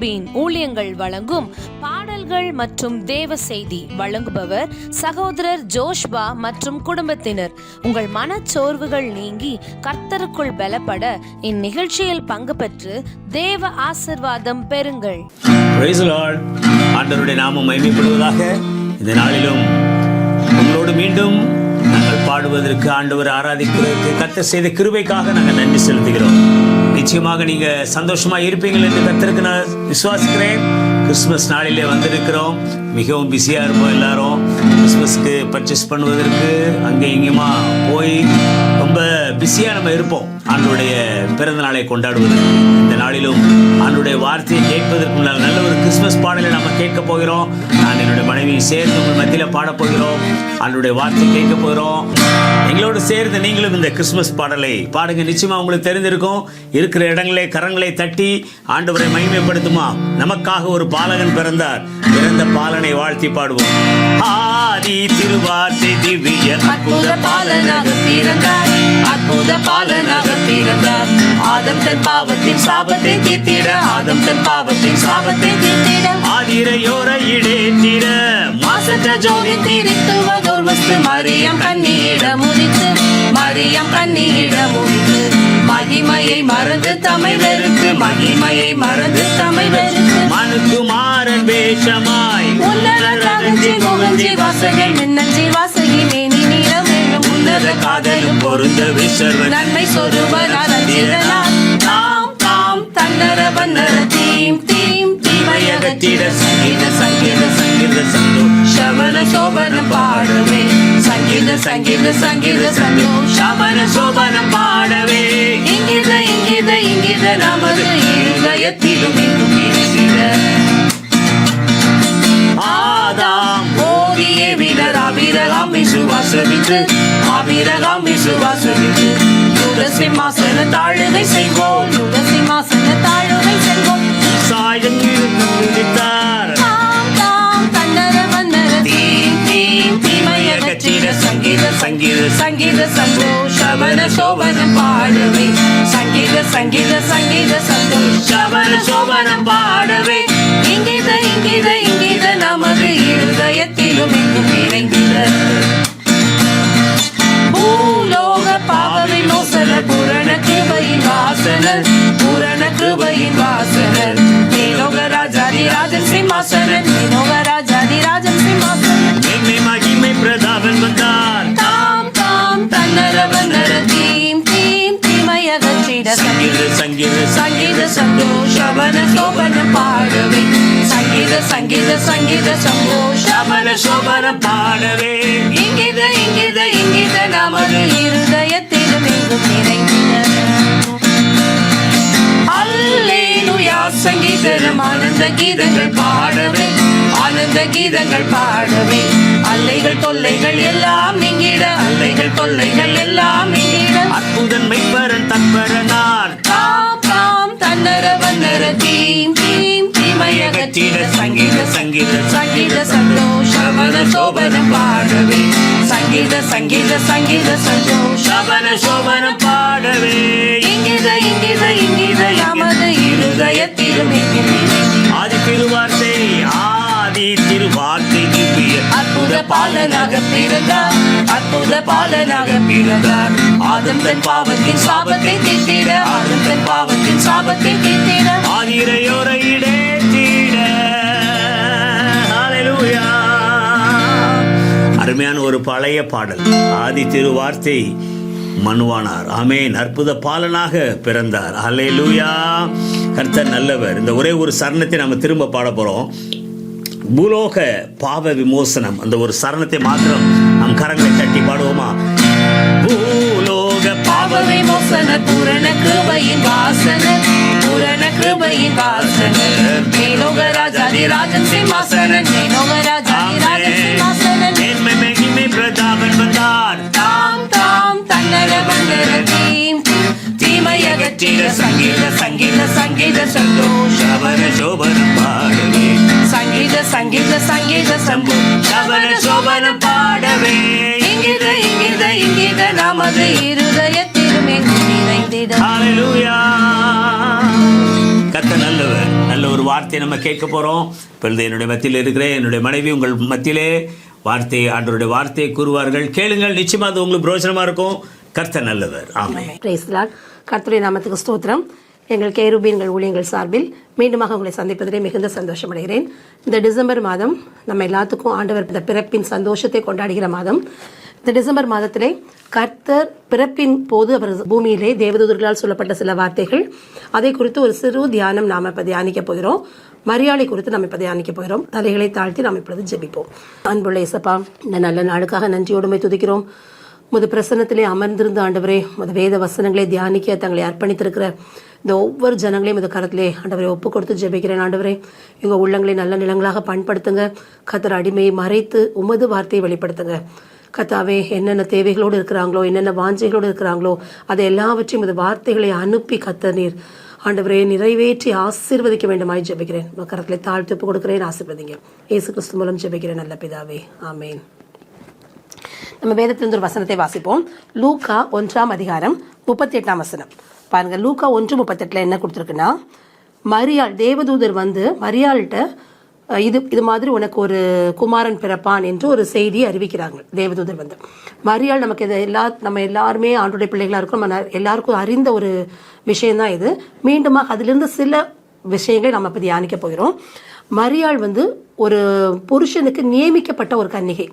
யாக்கோபின் ஊழியங்கள் வழங்கும் பாடல்கள் மற்றும் தேவ செய்தி வழங்குபவர் சகோதரர் ஜோஷ்பா மற்றும் குடும்பத்தினர். உங்கள் மனச்சோர்வுகள் நீங்கி கர்த்தருக்குள் பலப்பட இந்நிகழ்ச்சியில் பங்கு பெற்று தேவ ஆசிர்வாதம் பெறுங்கள். Praise நாமம் மகிமைப்படுவதாக இந்த நாளிலும் உங்களோடு மீண்டும் நாங்கள் பாடுவதற்கு ஆண்டவர் ஆராதிக்கிறதுக்கு கத்த செய்த கிருபைக்காக நாங்கள் நன்றி செலுத்துகிறோம். நிச்சயமாக நீங்க சந்தோஷமா இருப்பீங்கள் என்று கத்திருக்கு நான் விசுவாசிக்கிறேன். கிறிஸ்மஸ் நாளிலே வந்திருக்கிறோம். மிகவும் பிஸியாக இருப்போம் எல்லாரும். கிறிஸ்மஸ்க்கு பர்ச்சேஸ் பண்ணுவதற்கு அங்கே இங்கேயுமா போய் ரொம்ப பிஸியாக நம்ம இருப்போம். ஆண்டுடைய பிறந்த நாளை கொண்டாடுவதற்கு இந்த நாளிலும் ஆண்டுடைய வார்த்தையை கேட்பதற்கு முன்னால் நல்ல ஒரு கிறிஸ்மஸ் பாடலை நம்ம கேட்க போகிறோம். நான் என்னுடைய மனைவியை சேர்ந்து உங்கள் மத்தியில் பாடப்போகிறோம் ஆண்டுடைய வார்த்தை கேட்க போகிறோம். எங்களோடு சேர்ந்து நீங்களும் இந்த கிறிஸ்மஸ் பாடலை பாடுங்க. நிச்சயமா உங்களுக்கு தெரிந்திருக்கும். இருக்கிற இடங்களே கரங்களை தட்டி ஆண்டவரை மகிமைப்படுத்துமா? நமக்காக ஒரு பாலகன் பிறந்தார். பிறந்த பாலனை வாழ்த்தி பாடுவோம். ஆதி திருவார்த்தை திவ்ய அற்புத பாலனாக பிறந்தார். அற்புத பாலனாக பிறந்தார் ஆதம் தன் பாவத்தின் சாபத்தை தீர்த்திட ஆதம் தன் பாவத்தின் சாபத்தை தீர்த்திட. ஆதிரையோர இடேந்திர மாசற்ற ஜோதி தீரித்துவதோர் வஸ்து மரியம் கண்ணியிட முதித்து மரியம் கண்ணியிட முதித்து மகிமையை மறந்து தமை வெறுத்து மகிமையை மறந்து தமை வெறுத்து. மனுக்குமாரன் வேஷமாய் காதஞ்சி முகஞ்சி வாசகை மின்னஞ்சி வாசகி உன்னத காதலும் பொருந்த விசர்வன் நன்மை சொருபனார் தாம் தாம் தன்னர வண்ணர தீம் தீம் தீமையகத்திட சங்கீத சங்கீத சங்கீத சந்தோ சவன சோபனம் பாடவே. சங்கீத சங்கீத சங்கீத சந்தோ சவன சோபனம் பாடவே. இங்கித இங்கித இங்கித நமது இருதயத்திலும் எங்கும் அபிரகாம் விசுவாசமிட்டு அபிரகாம் விசுவாசமிட்டு யுக சிம்மாசன தாழுகை செய்வோம். யுக சிம்மாசன தாழுகை செய்வோம் சாயம் தீம் தீமையகற்றிட சங்கீத சங்கீத சங்கீத சந்தோஷவன சோபனம் பாடவே. சங்கீத சங்கீத சங்கீத சந்தோஷவன சோபனம் பாடவே இங்கித இங்கித இங்கித நமது இருதயத்திலும் எங்கும் நிறைந்திட பூலோக பாவ விமோசன பூரண கிருபையின் வாசனர் பூரண கிருபையின் வாசனர் சந்தோஷமன சோபன பாடவே சங்கீத சங்கீத சங்கீத சந்தோஷமன சோபன பாடவே இங்கித இங்கித இங்கித நமது இருதயத்திலும் எங்கும் நிறைந்திட. அல்லேலூயா சங்கீதனம் ஆனந்த கீதங்கள் பாடவே ஆனந்த கீதங்கள் பாடவே அல்லைகள் தொல்லைகள் எல்லாம் நீங்கிட. அல்லைகள் தொல்லைகள் எல்லாம் நீங்கிட. அற்புதன் மெய்ப்பரன் தற்பரனார். தாம் தன்னர தீம் தீம் தீமையகற்றிட சங்கீத சங்கீத சங்கீத சந்தோஷவன சோபன பாடவே. சங்கீத சங்கீத சங்கீத சந்தோஷ சபன சோபன பாடவே. இங்கித இங்கித இங்கித நமது இருதயத்திலும் எங்கும் ஆதி திருவார்த்தை ஆ ஆதி திருவார்த்தை திவ்ய அற்புத பாலனாக பிறந்தார். அற்புத பாலனாக பிறந்தார். ஆதம் தன் பாவத்தின் சாபத்தை தீர்த்திட ஆதம் தன் பாவத்தின் சாபத்தை தீர்த்திட ஆதிரையோர இடேந்திட ஹalleluya. அருமையான ஒரு பழைய பாடல். ஆதி திருவார்த்தை மனுவானார். ஆமேன். அற்புத பாலனாக பிறந்தார். ஹalleluya. கர்த்தர் நல்லவர். இந்த ஒரே ஒரு சரணத்தை நம்ம திரும்ப பாட போறோம். பூலோக பாவ விமோசனம். அந்த ஒரு சரணத்தை மாத்திரம் நம் கரங்களை தட்டி பாடுவோமா? பூலோக பாவ விமோசன பூரண கிருபையின் வாசன பூரண கிருபையின் வாசன. மேலோக ராஜாதி ராஜன் சிம்மாசனன் மேலோக ராஜாதி ராஜன் சிம்மாசனன் மேன்மை மகிமை பிரதாபன் வந்தார் தாம் தாம் தன்னர வந்தர தீம் தீம். தீமையகற்றிட சங்கீத சங்கீத சங்கீத சந்தோஷவன சோபனம் பாடவே சங்கீத சங்கீத சங்கீத சபன சோபனம் பாடவே. இங்கித இங்கித இங்கித நமது இருதயத்திலும் நிறைந்திட ஹalleluya. கத்த நல்லவர். நல்ல ஒரு வார்த்தையை நம்ம கேட்க போகிறோம் இப்பொழுது என்னுடைய மத்தியில் இருக்கிற என்னுடைய மனைவி உங்கள் மத்தியிலே வார்த்தை ஆண்டவருடைய வார்த்தையை கூறுவார்கள். கேளுங்கள் நிச்சயமா அது உங்களுக்கு பிரோஜனமாக இருக்கும். கர்த்தர் நல்லவர். லார்ட் கர்த்தருடைய நாமத்துக்கு ஸ்தோத்திரம். எங்கள் கேருபீன்கள் ஊழியங்கள் சார்பில் மீண்டுமாக உங்களை சந்திப்பதிலே மிகுந்த சந்தோஷமடைகிறேன். இந்த டிசம்பர் மாதம் நம்ம எல்லாத்துக்கும் ஆண்டவர் இந்த பிறப்பின் சந்தோஷத்தை கொண்டாடுகிற மாதம். இந்த டிசம்பர் மாதத்திலே கர்த்தர் பிறப்பின் போது அவர் பூமியிலே தேவதூதர்களால் சொல்லப்பட்ட சில வார்த்தைகள். அதை குறித்து ஒரு சிறு தியானம் நாம் இப்போ தியானிக்க போகிறோம். மரியாதை குறித்து நம்ம இப்போ தியானிக்க போகிறோம். தலைகளை தாழ்த்தி நாம் இப்பொழுது ஜெபிப்போம். அன்புள்ள இசப்பா இந்த நல்ல நாளுக்காக நன்றியோடுமை துதிக்கிறோம். முது பிரசன்னத்திலே அமர்ந்திருந்த ஆண்டவரே முத வேத வசனங்களை தியானிக்க தங்களை அர்ப்பணித்திருக்கிற இந்த ஒவ்வொரு ஜனங்களையும் இந்த கரத்திலே ஆண்டவரை ஒப்பு கொடுத்து ஜெபிக்கிறேன். ஆண்டவரே இவங்க உள்ளங்களை நல்ல நிலங்களாக பயன்படுத்துங்க. கத்தர் அடிமையை மறைத்து உமது வார்த்தையை வெளிப்படுத்துங்க. கத்தாவே என்னென்ன தேவைகளோடு இருக்கிறாங்களோ என்னென்ன வாஞ்சைகளோடு இருக்கிறாங்களோ அதை எல்லாவற்றையும் இந்த வார்த்தைகளை அனுப்பி கத்த நீர். ஆண்டவரே நிறைவேற்றி ஆசீர்வதிக்க வேண்டுமாய் ஜெபிக்கிறேன். கரத்தில் தாழ்த்து ஒப்பு கொடுக்கிறேன் ஆசீர்வதிங்க. இயேசு கிறிஸ்து மூலம் ஜெபிக்கிறேன் நல்ல பிதாவே. ஆமேன். நம்ம வேதத்திலிருந்து ஒரு வசனத்தை வாசிப்போம். லூக்கா ஒன்றாம் அதிகாரம் முப்பத்தி எட்டாம் வசனம். பாருங்க லூக்கா ஒன்று முப்பத்தெட்டில் என்ன கொடுத்துருக்குன்னா மரியாள் தேவதூதர் வந்து மரியாள்கிட்ட இது இது மாதிரி உனக்கு ஒரு குமாரன் பிறப்பான் என்று ஒரு செய்தியை அறிவிக்கிறாங்க தேவதூதர் வந்து. மரியாள் நமக்கு இது எல்லா நம்ம எல்லாருமே ஆண்டுடைய பிள்ளைகளாக இருக்கும். நம்ம எல்லாருக்கும் அறிந்த ஒரு விஷயம்தான் இது. மீண்டுமாக அதிலிருந்து சில விஷயங்களை நம்ம இப்போ தியானிக்க போகிறோம். மரியாள் வந்து ஒரு புருஷனுக்கு நியமிக்கப்பட்ட ஒரு கன்னிகை.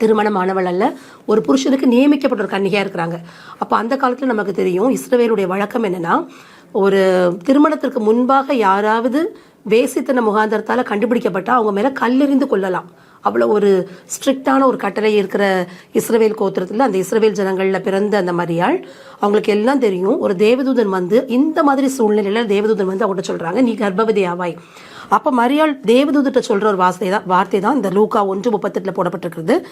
திருமணமானவள் அல்ல ஒரு புருஷனுக்கு நியமிக்கப்பட்ட ஒரு கன்னிகையாக இருக்கிறாங்க. அப்போ அந்த காலத்தில் நமக்கு தெரியும் இஸ்ரவேலுடைய வழக்கம் என்னன்னா ஒரு திருமணத்திற்கு முன்பாக யாராவது வேசித்தன முகாந்தரத்தால் கண்டுபிடிக்கப்பட்டால் அவங்க மேல கல்லெறிந்து கொள்ளலாம் அவ்வளோ ஒரு ஸ்ட்ரிக்டான ஒரு கட்டளை இருக்கிற இஸ்ரவேல் கோத்திரத்தில் அந்த இஸ்ரவேல் ஜனங்களில் பிறந்த அந்த மரியாள் அவங்களுக்கு எல்லாம் தெரியும் ஒரு தேவதூதன் வந்து இந்த மாதிரி சூழ்நிலையில தேவதூதன் வந்து அவங்கள்ட்ட சொல்றாங்க நீ கர்ப்பவதி ஆவாய். அப்போ மரியாள் தேவதூதிட்ட சொல்கிற ஒரு வார்த்தை தான் வார்த்தை தான் இந்த லூக்கா ஒன்று முப்பத்தெட்டில் போடப்பட்டிருக்கிறது.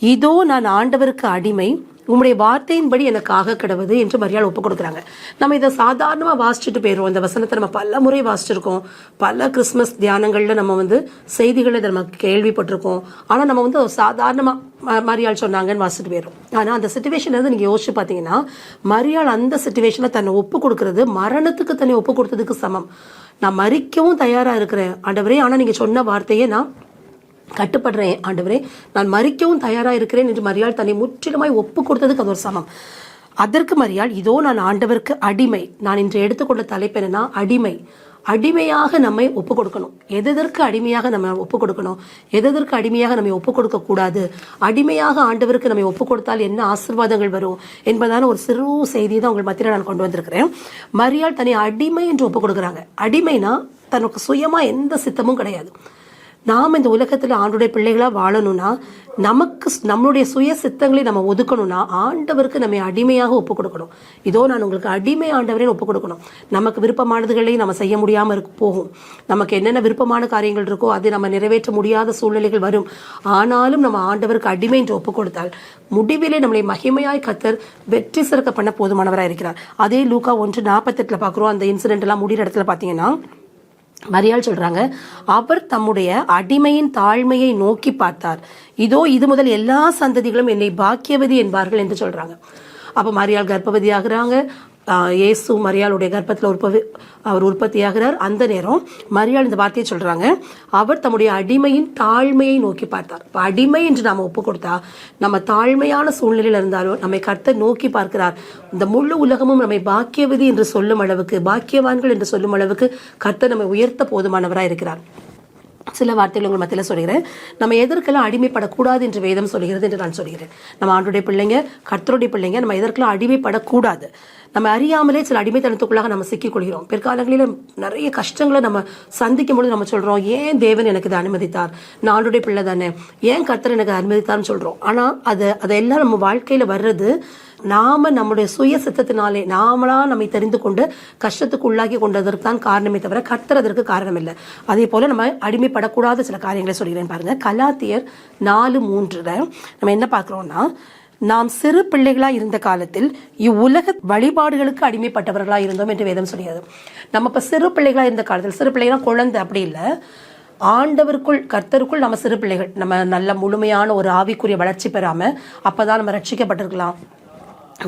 இதோ நான் ஆண்டவருக்கு அடிமை உம்முடைய வார்த்தையின்படி எனக்கு ஆக கிடவது என்று மரியாள் ஒப்பு கொடுக்குறாங்க நம்ம இதை சாதாரணமாக வாசிச்சுட்டு போயிடுவோம் இந்த வசனத்தை நம்ம பல முறை வாசிச்சிருக்கோம். பல கிறிஸ்மஸ் தியானங்களில் நம்ம வந்து செய்திகளை இதை நம்ம கேள்விப்பட்டிருக்கோம். ஆனால் நம்ம வந்து சாதாரணமாக ம- மரியாள் சொன்னாங்கன்னு வாசிட்டு போயிடும் ஆனால் அந்த சுச்சுவேஷன் வந்து நீங்கள் யோசிச்சு பார்த்தீங்கன்னா மரியாள் அந்த சுச்சுவேஷனில் தன்னை ஒப்பு கொடுக்கறது மரணத்துக்கு தன்னை ஒப்பு கொடுத்ததுக்கு சமம். நான் மறிக்கவும் தயாராக இருக்கிறேன். ஆண்டவரே ஆனால் நீங்கள் சொன்ன வார்த்தையை நான் கட்டுப்படுறேன் ஆண்டவரே நான் மறிக்கவும் தயாராக இருக்கிறேன் என்று மரியாள் தன்னை முற்றிலுமாய் ஒப்பு கொடுத்ததுக்கு அது ஒரு சமம். அதற்கு மரியாள் இதோ நான் ஆண்டவருக்கு அடிமை. நான் இன்று எடுத்துக்கொண்ட தலைப்பு என்னன்னா அடிமை. அடிமையாக நம்மை ஒப்பு கொடுக்கணும் எதற்கு அடிமையாக நம்ம ஒப்பு கொடுக்கணும் எதற்கு அடிமையாக நம்மை ஒப்பு கொடுக்க கூடாது அடிமையாக ஆண்டவருக்கு நம்மை ஒப்பு கொடுத்தால் என்ன ஆசீர்வாதங்கள் வரும்? என்பதான ஒரு சிறு செய்தியை தான் உங்கள் மத்தியில் நான் கொண்டு வந்திருக்கிறேன். மரியாள் தன்னை அடிமை என்று ஒப்பு கொடுக்குறாங்க அடிமைனா தனக்கு சுயமா எந்த சித்தமும் கிடையாது. நாம் இந்த உலகத்தில் ஆண்டுடைய பிள்ளைகளாக வாழணும்னா நமக்கு நம்மளுடைய சுய சித்தங்களை நம்ம ஒதுக்கணும்னா ஆண்டவருக்கு நம்ம அடிமையாக ஒப்பு கொடுக்கணும். இதோ நான் உங்களுக்கு அடிமை ஆண்டவரே ஒப்பு கொடுக்கணும். நமக்கு விருப்பமானதுகளை நம்ம செய்ய முடியாமல் இருக்க போகும். நமக்கு என்னென்ன விருப்பமான காரியங்கள் இருக்கோ அதை நம்ம நிறைவேற்ற முடியாத சூழ்நிலைகள் வரும். ஆனாலும் நம்ம ஆண்டவருக்கு அடிமை என்று ஒப்பு கொடுத்தால் முடிவிலே நம்மளை மகிமையாய் கத்தர் வெற்றி சிறக்க பண்ண போதுமானவராக இருக்கிறார். அதே லூக்கா ஒன்று நாற்பத்தெட்டில் பார்க்குறோம். அந்த இன்சிடென்ட் எல்லாம் முடிகிற இடத்துல பார்த்தீங்கன்னா மரியாள் சொல்றாங்க அவர் தம்முடைய அடிமையின் தாழ்மையை நோக்கி பார்த்தார். இதோ இது முதல் எல்லா சந்ததிகளும் என்னை பாக்கியவதி என்பார்கள் என்று சொல்றாங்க. அப்போ மரியாள் கர்ப்பவதி ஆகுறாங்க. இயேசு மரியாளுடைய கர்ப்பத்தில் உற்பத்தி அவர் உற்பத்தியாகிறார். அந்த நேரம் மரியாள் இந்த வார்த்தையை சொல்கிறாங்க அவர் தம்முடைய அடிமையின் தாழ்மையை நோக்கி பார்த்தார். இப்போ அடிமை என்று நாம் ஒப்பு கொடுத்தா நம்ம தாழ்மையான சூழ்நிலையில் இருந்தாலும் நம்மை கர்த்தர் நோக்கி பார்க்கிறார். இந்த முழு உலகமும் நம்மை பாக்கியவதி என்று சொல்லும் அளவுக்கு பாக்கியவான்கள் என்று சொல்லும் அளவுக்கு கர்த்தர் நம்மை உயர்த்த போதுமானவராக இருக்கிறார். சில வார்த்தைகள் உங்கள் மத்தியில் சொல்கிறேன் நம்ம எதற்கெல்லாம் அடிமைப்படக்கூடாது என்று வேதம் சொல்கிறது என்று நான் சொல்கிறேன் நம்ம ஆண்டுடைய பிள்ளைங்க கர்த்தருடைய பிள்ளைங்க நம்ம எதற்கெல்லாம் அடிமைப்படக்கூடாது. நம்ம அறியாமலே சில அடிமைத்தனத்துக்குள்ளாக நம்ம சிக்கிக்கொள்கிறோம். பிற்காலங்களில் நிறைய கஷ்டங்களை நம்ம சந்திக்கும் பொழுது நம்ம சொல்கிறோம் ஏன் தேவன் எனக்கு இதை அனுமதித்தார்? நான் ஆண்டுடைய பிள்ளை தானே. ஏன் கர்த்தர் எனக்கு அனுமதித்தார்னு சொல்கிறோம் ஆனால் அது அதெல்லாம் நம்ம வாழ்க்கையில் வர்றது நாம நம்முடைய சுய சித்தத்தினாலே நாமளா நம்மை தெரிந்து கொண்டு கஷ்டத்துக்கு உள்ளாக்கி கொண்டதற்கு தான் காரணமே தவிர கத்துறதற்கு காரணம் இல்லை அதே போல நம்ம அடிமைப்படக்கூடாத சில காரியங்களை சொல்கிறேன் பாருங்க. கலாத்தியர் நாலு மூன்றுல நம்ம என்ன பார்க்குறோம்னா நாம் சிறு பிள்ளைகளாக இருந்த காலத்தில் இவ்வுலக வழிபாடுகளுக்கு அடிமைப்பட்டவர்களாக இருந்தோம் என்று வேதம் சொல்கிறது. நம்ம இப்போ சிறு பிள்ளைகளாக இருந்த காலத்தில் சிறு பிள்ளைகளாக குழந்தை அப்படி இல்லை. ஆண்டவருக்குள் கர்த்தருக்குள் நம்ம சிறு பிள்ளைகள் நம்ம நல்ல முழுமையான ஒரு ஆவிக்குரிய வளர்ச்சி பெறாமல் அப்போ தான் நம்ம ரட்சிக்கப்பட்டிருக்கலாம்.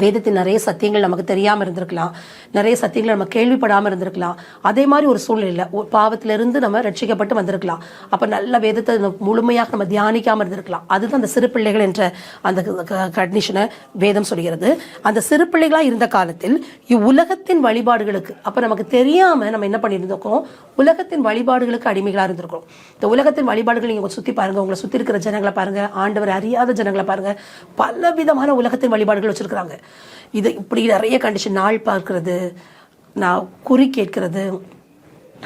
வேதத்தின் நிறைய சத்தியங்கள் நமக்கு தெரியாமல் இருந்திருக்கலாம். நிறைய சத்தியங்கள் நம்ம கேள்விப்படாமல் இருந்திருக்கலாம். அதே மாதிரி ஒரு சூழ்நிலையில் ஒரு பாவத்திலிருந்து நம்ம ரட்சிக்கப்பட்டு வந்திருக்கலாம். அப்போ நல்ல வேதத்தை நம்ம முழுமையாக நம்ம தியானிக்காமல் இருந்திருக்கலாம். அதுதான் அந்த சிறு பிள்ளைகள் என்ற அந்த கண்டிஷனை வேதம் சொல்கிறது. அந்த சிறு பிள்ளைகளாக இருந்த காலத்தில் இவ்வுலகத்தின் வழிபாடுகளுக்கு அப்போ நமக்கு தெரியாமல் நம்ம என்ன பண்ணியிருந்திருக்கோம்? உலகத்தின் வழிபாடுகளுக்கு அடிமைகளாக இருந்திருக்கோம் இந்த உலகத்தின் வழிபாடுகள் நீங்கள் சுற்றி பாருங்க. உங்களை சுற்றி இருக்கிற ஜனங்களை பாருங்கள் ஆண்டவர் அறியாத ஜனங்களை பாருங்கள் பல விதமான உலகத்தின் வழிபாடுகள் வச்சுருக்கிறாங்க. இது இப்படி நிறைய கண்டிஷன் நாள் பார்க்கறது நான் குறி கேட்கறது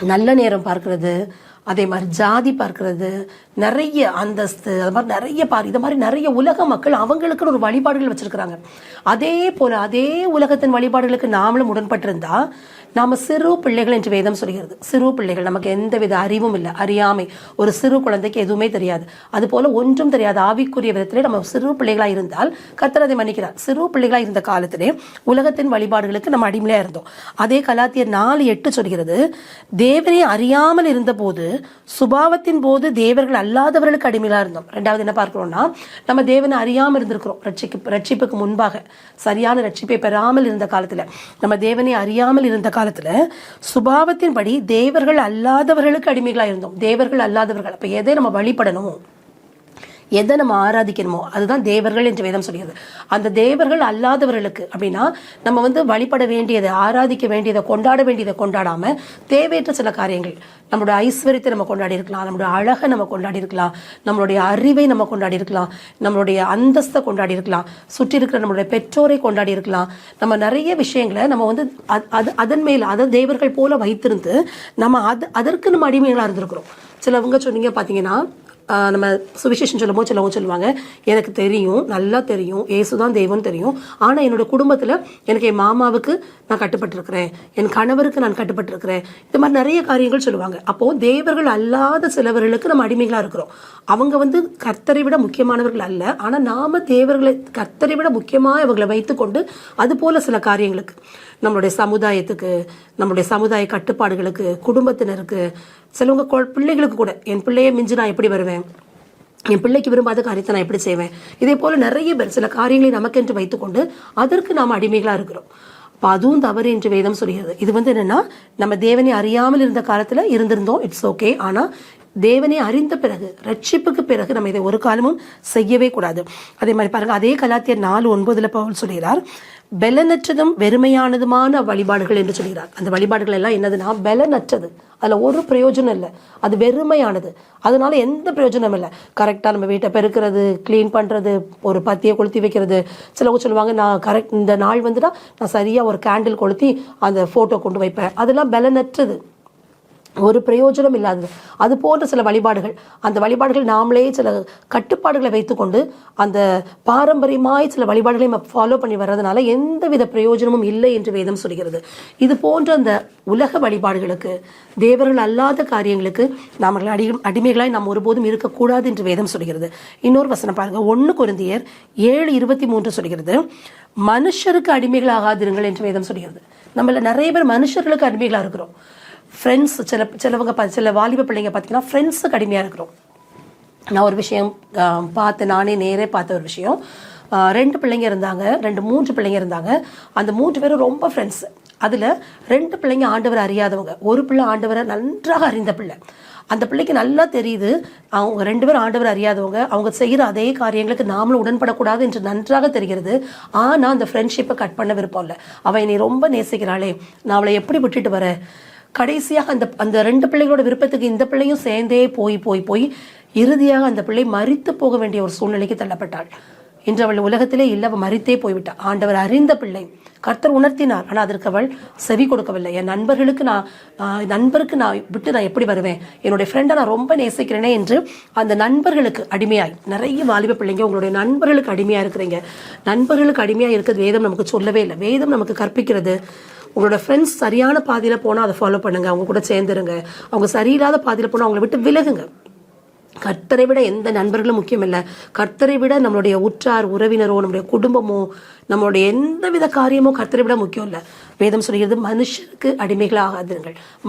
நல்ல நேரம் பார்க்கறது அதே மாதிரி ஜாதி பார்க்கறது நிறைய அந்தஸ்து அது மாதிரி நிறைய பார் இது மாதிரி நிறைய உலக மக்கள் அவங்களுக்குன்னு ஒரு வழிபாடுகள் வச்சுருக்கிறாங்க. அதே போல் அதே உலகத்தின் வழிபாடுகளுக்கு நாமளும் உடன்பட்டிருந்தா நாம சிறு பிள்ளைகள் என்று வேதம் சொல்கிறது. சிறு பிள்ளைகள் நமக்கு எந்தவித அறிவும் இல்லை. அறியாமை. ஒரு சிறு குழந்தைக்கு எதுவுமே தெரியாது. அது போல ஒன்றும் தெரியாது ஆவிக்குரிய விதத்திலே நம்ம சிறு பிள்ளைகளா இருந்தால் கத்தர் அதை மன்னிக்கிறார். சிறு பிள்ளைகளா இருந்த காலத்திலே உலகத்தின் வழிபாடுகளுக்கு நம்ம அடிமையா இருந்தோம். அதே கலாத்தியர் நாலு எட்டு சொல்கிறது தேவனை அறியாமல் இருந்தபோது சுபாவத்தின் போது தேவர்கள் அல்லாதவர்களுக்கு அடிமையா இருந்தோம். ரெண்டாவது என்ன பார்க்கிறோம்னா நம்ம தேவனை அறியாமல் இருந்திருக்கிறோம். ரட்சிக்கு ரட்சிப்புக்கு முன்பாக சரியான ரட்சிப்பை பெறாமல் இருந்த காலத்தில். நம்ம தேவனை அறியாமல் இருந்த காலத்தில் சுபாவத்தின்படி தேவர்கள் அல்லாதவர்களுக்கு அடிமைகளாக இருந்தோம் தேவர்கள் அல்லாதவர்கள். அப்போ எதை நம்ம வழிபடணும்? எதை நம்ம ஆராதிக்கணுமோ அதுதான் தேவர்கள் என்று வேதம் சொல்கிறது. அந்த தேவர்கள் அல்லாதவர்களுக்கு அப்படின்னா நம்ம வந்து வழிபட வேண்டியதை ஆராதிக்க வேண்டியதை கொண்டாட வேண்டியதை கொண்டாடாமல் தேவையற்ற சில காரியங்கள். நம்மளுடைய ஐஸ்வர்யத்தை நம்ம கொண்டாடி இருக்கலாம் நம்மளுடைய அழகை நம்ம கொண்டாடி இருக்கலாம் நம்மளுடைய அறிவை நம்ம கொண்டாடி இருக்கலாம் நம்மளுடைய அந்தஸ்தை கொண்டாடி இருக்கலாம் சுற்றி இருக்கிற நம்மளுடைய பெற்றோரை கொண்டாடி இருக்கலாம் நம்ம நிறைய விஷயங்களை நம்ம வந்து அது- அதன் மேல் அதை தேவர்கள் போல வைத்திருந்து நம்ம அது அதற்கு நம்ம அடிமைகளாக இருந்திருக்கிறோம். சிலவங்க சொன்னீங்க பார்த்தீங்கன்னா நம்ம சுவிசேஷம் சொல்லும்போது சிலவங்க சொல்லுவாங்க எனக்கு தெரியும் நல்லா தெரியும் ஏசுதான் தெய்வம் தெரியும். ஆனால் என்னோட குடும்பத்தில் எனக்கு என் மாமாவுக்கு நான் கட்டுப்பட்டிருக்கிறேன். என் கணவருக்கு நான் கட்டுப்பட்டிருக்கிறேன். இந்த மாதிரி நிறைய காரியங்கள் சொல்லுவாங்க. அப்போது தேவர்கள் அல்லாத சிலவர்களுக்கு நம்ம அடிமைகளாக இருக்கிறோம். அவங்க வந்து கர்த்தரை விட முக்கியமானவர்கள் அல்ல. ஆனால் நாம் தேவர்களை கர்த்தரை விட முக்கியமாக இவங்களை வைத்துக்கொண்டு அது போல் சில காரியங்களுக்கு. நம்மளுடைய சமுதாயத்துக்கு நம்மளுடைய சமுதாய கட்டுப்பாடுகளுக்கு குடும்பத்தினருக்கு சிலவங்க கொ- பிள்ளைகளுக்கு கூட என் பிள்ளையை மிஞ்சி நான் எப்படி வருவேன்? என் பிள்ளைக்கு விரும்பாத காரியத்தை நான் எப்படி செய்வேன்? இதே போல நிறைய பேர் சில காரியங்களை நமக்கென்று வைத்துக்கொண்டு அதற்கு நாம் அடிமைகளாக இருக்கிறோம். அப்போ அதுவும் தவறு என்று வேதம் சொல்கிறது. இது வந்து என்னென்னா நம்ம தேவனை அறியாமல் இருந்த காலத்தில் இருந்திருந்தோம் இட்ஸ் ஓகே ஆனால் தேவனை அறிந்த பிறகு ரட்சிப்புக்கு பிறகு நம்ம இதை ஒரு காலமும் செய்யவே கூடாது. அதே மாதிரி பாருங்க அதே கலாத்தியர் நாலு ஒன்பதுல பவுல் சொல்கிறார் பலனற்றதும் வெறுமையானதுமான வழிபாடுகள் என்று சொல்கிறார். அந்த வழிபாடுகள் எல்லாம் என்னதுன்னா பலனற்றது. அதில் ஒரு பிரயோஜனம் இல்லை. அது வெறுமையானது. அதனால எந்த பிரயோஜனம் இல்லை. கரெக்டாக நம்ம வீட்டை பெருக்கிறது க்ளீன் பண்ணுறது ஒரு பத்தியை கொளுத்தி வைக்கிறது. சிலவங்க சொல்லுவாங்க நான் கரெக்ட் இந்த நாள் வந்துட்டா நான் சரியாக ஒரு கேண்டில் கொளுத்தி அந்த ஃபோட்டோ கொண்டு வைப்பேன். அதெல்லாம் பலனற்றது. ஒரு பிரயோஜனம் இல்லாதது. அது போன்ற சில வழிபாடுகள். அந்த வழிபாடுகள் நாமளே சில கட்டுப்பாடுகளை வைத்துக்கொண்டு அந்த பாரம்பரியமாய் சில வழிபாடுகளை நம்ம ஃபாலோ பண்ணி வர்றதுனால எந்தவித பிரயோஜனமும் இல்லை என்று வேதம் சொல்கிறது. இது போன்ற அந்த உலக வழிபாடுகளுக்கு தேவர்கள் அல்லாத காரியங்களுக்கு நாம் அடி அடிமைகளாய் நாம் ஒருபோதும் இருக்கக்கூடாது என்று வேதம் சொல்கிறது. இன்னொரு வசனம் பாருங்க. ஒன்று குருந்தியர் ஏழு இருபத்தி மூன்று சொல்கிறது. மனுஷருக்கு அடிமைகளாகாதிருங்கள் என்று வேதம் சொல்கிறது. நம்மள நிறைய பேர் மனுஷர்களுக்கு அடிமைகளாக இருக்கிறோம். ஃப்ரெண்ட்ஸ் சில சிலவங்க சில வாலிப பிள்ளைங்க பார்த்தீங்கன்னா ஃப்ரெண்ட்ஸு கடுமையாக இருக்கிறோம். நான் ஒரு விஷயம் பார்த்து நானே நேரே பார்த்த ஒரு விஷயம். ரெண்டு பிள்ளைங்க இருந்தாங்க ரெண்டு மூன்று பிள்ளைங்க இருந்தாங்க. அந்த மூன்று பேரும் ரொம்ப ஃப்ரெண்ட்ஸ் அதில் ரெண்டு பிள்ளைங்க ஆண்டவர் அறியாதவங்க. ஒரு பிள்ளை ஆண்டவரை நன்றாக அறிந்த பிள்ளை. அந்த பிள்ளைக்கு நல்லா தெரியுது அவங்க ரெண்டு பேரும் ஆண்டவர் அறியாதவங்க. அவங்க செய்கிற அதே காரியங்களுக்கு நாமளும் உடன்படக்கூடாது என்று நன்றாக தெரிகிறது. ஆனால் அந்த ஃப்ரெண்ட்ஷிப்பை கட் பண்ண விருப்பம் இல்லை. அவள் என்னை ரொம்ப நேசிக்கிறாளே நான் அவளை எப்படி விட்டுட்டு வரேன்? கடைசியாக அந்த அந்த ரெண்டு பிள்ளைகளோட விருப்பத்துக்கு இந்த பிள்ளையும் சேர்ந்தே போய் போய் போய் இறுதியாக அந்த பிள்ளை மறித்து போக வேண்டிய ஒரு சூழ்நிலைக்கு தள்ளப்பட்டாள். இன்று அவள் உலகத்திலே இல்லை அவள் மறித்தே போய்விட்டாள். ஆண்டவர் அறிந்த பிள்ளை. கர்த்தர் உணர்த்தினார். ஆனால் அதற்கு அவள் செவி கொடுக்கவில்லை. என் நண்பர்களுக்கு நான் நண்பருக்கு நான் விட்டு நான் எப்படி வருவேன்? என்னுடைய ஃப்ரெண்டை நான் ரொம்ப நேசிக்கிறேனே என்று அந்த நண்பர்களுக்கு அடிமையாய் நிறைய வாலிப பிள்ளைங்க உங்களுடைய நண்பர்களுக்கு அடிமையாக இருக்கிறீங்க. நண்பர்களுக்கு அடிமையாக இருக்கிறது வேதம் நமக்கு சொல்லவே இல்லை. வேதம் நமக்கு கற்பிக்கிறது. உங்களோட ஃப்ரெண்ட்ஸ் சரியான பாதையில் போனால் அதை ஃபாலோ பண்ணுங்கள் அவங்க கூட சேர்ந்துருங்க. அவங்க சரியில்லாத பாதையில் போனால் அவங்கள விட்டு விலகுங்க. கர்த்தரை விட எந்த நண்பர்களும் முக்கியம் இல்லை கர்த்தரை விட நம்மளுடைய உற்றார் உறவினரோ நம்முடைய குடும்பமோ நம்மளுடைய எந்த வித காரியமோ கர்த்தரை விட முக்கியம் இல்லை. வேதம் சொல்கிறது மனுஷருக்கு அடிமைகள்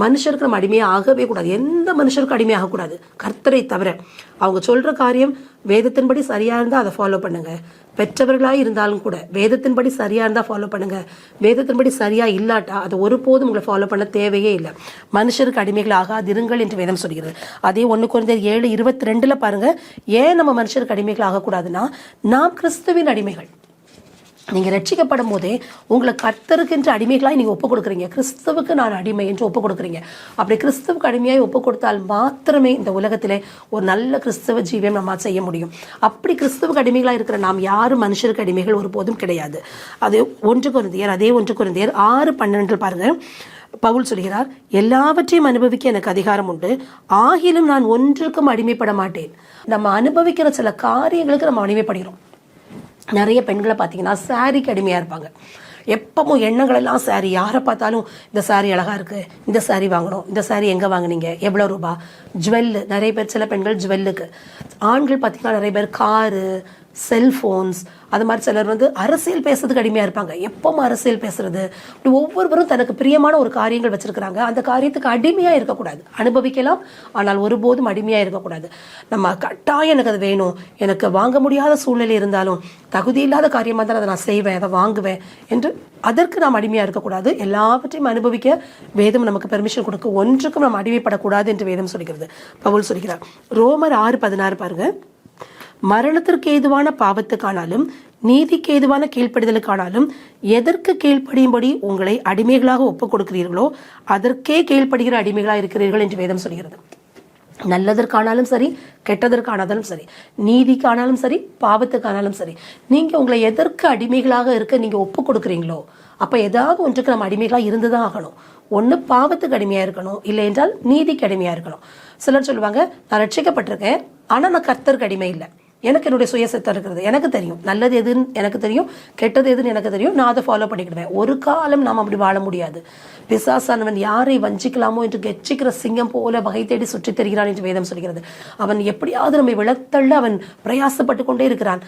மனுஷருக்கு நம்ம அடிமையாக ஆகவே கூடாது. எந்த மனுஷருக்கும் அடிமையாக கூடாது கர்த்தரை தவிர. அவங்க சொல்கிற காரியம் வேதத்தின்படி சரியாக இருந்தால் அதை ஃபாலோ பண்ணுங்கள் பெற்றவர்களாக இருந்தாலும் கூட வேதத்தின்படி சரியாக இருந்தால் ஃபாலோ பண்ணுங்கள் வேதத்தின்படி சரியாக இல்லாட்டா அதை ஒருபோதும் உங்களை ஃபாலோ பண்ண தேவையே இல்லை. மனுஷருக்கு அடிமைகள் ஆகாதிருங்கள் என்று வேதம் சொல்கிறது. அதே ஒன்று குறைந்த ஏழு இருபத்தி ரெண்டில் பாருங்கள் ஏன் நம்ம மனுஷருக்கு அடிமைகள் ஆகக்கூடாதுன்னா நாம் கிறிஸ்துவின் அடிமைகள். நீங்கள் ரட்சிக்கப்படும் போதே உங்களை கர்த்தருக்கென்று அடிமைகளாக நீங்கள் ஒப்பு கொடுக்குறீங்க கிறிஸ்துவுக்கு நான் அடிமை என்று ஒப்பு கொடுக்குறீங்க அப்படி கிறிஸ்துவுக்கு அடிமையாக ஒப்பு கொடுத்தால் மாத்திரமே இந்த உலகத்திலே ஒரு நல்ல கிறிஸ்தவ ஜீவியம் நம்ம செய்ய முடியும். அப்படி கிறிஸ்துவுக்கு அடிமைகளாக இருக்கிற நாம் யாரும் மனுஷருக்கு அடிமைகள் ஒருபோதும் கிடையாது. அது ஒன்று குருந்தியர் அதே ஒன்று குருந்தியர் ஆறு பன்னெண்டில் பாருங்க. பவுல் சொல்கிறார் எல்லாவற்றையும் அனுபவிக்க எனக்கு அதிகாரம் உண்டு. ஆகிலும் நான் ஒன்றுக்கும் அடிமைப்பட மாட்டேன். நம்ம அனுபவிக்கிற சில காரியங்களுக்கு நம்ம அடிமைப்படுகிறோம். நிறைய பெண்களை பார்த்தீங்கன்னா சாரிக்கு அடிமையாக இருப்பாங்க. எப்பவும் எண்ணங்கள் எல்லாம் சாரி யாரை பார்த்தாலும் இந்த சாரி அழகாக இருக்குது இந்த சாரி வாங்கணும். இந்த சாரி எங்கே வாங்கினீங்க? எவ்வளோ ரூபா? ஜுவல்லு நிறைய பேர் சில பெண்கள் ஜுவல்லுக்கு ஆண்கள் பார்த்தீங்கன்னா நிறைய பேர் காரு செல்ஃபோன்ஸ் அது மாதிரி சிலர் வந்து அரசியல் பேசுறதுக்கு அடிமையாக இருப்பாங்க. எப்பவும் அரசியல் பேசுறது? இப்படி ஒவ்வொருவரும் தனக்கு பிரியமான ஒரு காரியங்கள் வச்சிருக்கிறாங்க. அந்த காரியத்துக்கு அடிமையாக இருக்கக்கூடாது. அனுபவிக்கலாம். ஆனால் ஒருபோதும் அடிமையாக இருக்கக்கூடாது. நம்ம கட்டாயம் எனக்கு அது வேணும். எனக்கு வாங்க முடியாத சூழ்நிலை இருந்தாலும் தகுதி இல்லாத காரியமாக இருந்தாலும் அதை நான் செய்வேன் அதை வாங்குவேன் என்று அதற்கு நாம் அடிமையாக இருக்கக்கூடாது. எல்லாவற்றையும் அனுபவிக்க வேதம் நமக்கு பெர்மிஷன் கொடுக்க ஒன்றுக்கும் நாம் அடிமைப்படக்கூடாது என்று வேதம் சொல்கிறது. பவுல் சொல்கிறார். ரோமர் ஆறு பதினாறு பாருங்க. மரணத்திற்கு ஏதுவான பாவத்துக்கானாலும் நீதிக்கு ஏதுவான கீழ்ப்படிதலுக்கானாலும் எதற்கு கீழ்ப்படியும்படி உங்களை அடிமைகளாக ஒப்புக் கொடுக்கிறீர்களோ அதற்கே கீழ்ப்படுகிற அடிமைகளாக இருக்கிறீர்கள் என்று வேதம் சொல்கிறது. நல்லதற்கானாலும் சரி கெட்டதற்கானாலும் சரி நீதிக்கானாலும் சரி பாவத்துக்கானாலும் சரி நீங்க உங்களை எதற்கு அடிமைகளாக இருக்க நீங்க ஒப்பு கொடுக்குறீங்களோ அப்ப ஏதாவது ஒன்றுக்கு நம்ம அடிமைகளாக இருந்துதான் ஆகணும். ஒண்ணு பாவத்துக்கு அடிமையா இருக்கணும் இல்லை என்றால் நீதிக்கு அடிமையா இருக்கணும். சிலர் சொல்லுவாங்க நான் ரட்சிக்கப்பட்டிருக்கேன் ஆனா நான் கர்த்தருக்கு அடிமை இல்லை. எனக்கு என்னுடைய சுயசத்தம் இருக்கிறது. எனக்கு தெரியும். நல்லது எதுன்னு எனக்கு தெரியும். கெட்டது எதுன்னு எனக்கு தெரியும். நான் அதை ஃபாலோ பண்ணிக்கிடுவேன். ஒரு காலம் நாம் அப்படி வாழ முடியாது. பிசாசானவன் யாரை வஞ்சிக்கலாமோ என்று கெச்சிக்கிற சிங்கம் போல வகை தேடி சுற்றி தெரிகிறான் என்று வேதம் சொல்கிறது. அவன் எப்படியாவது நம்மை விளத்தள்ள அவன் பிரயாசப்பட்டு கொண்டே இருக்கிறான்.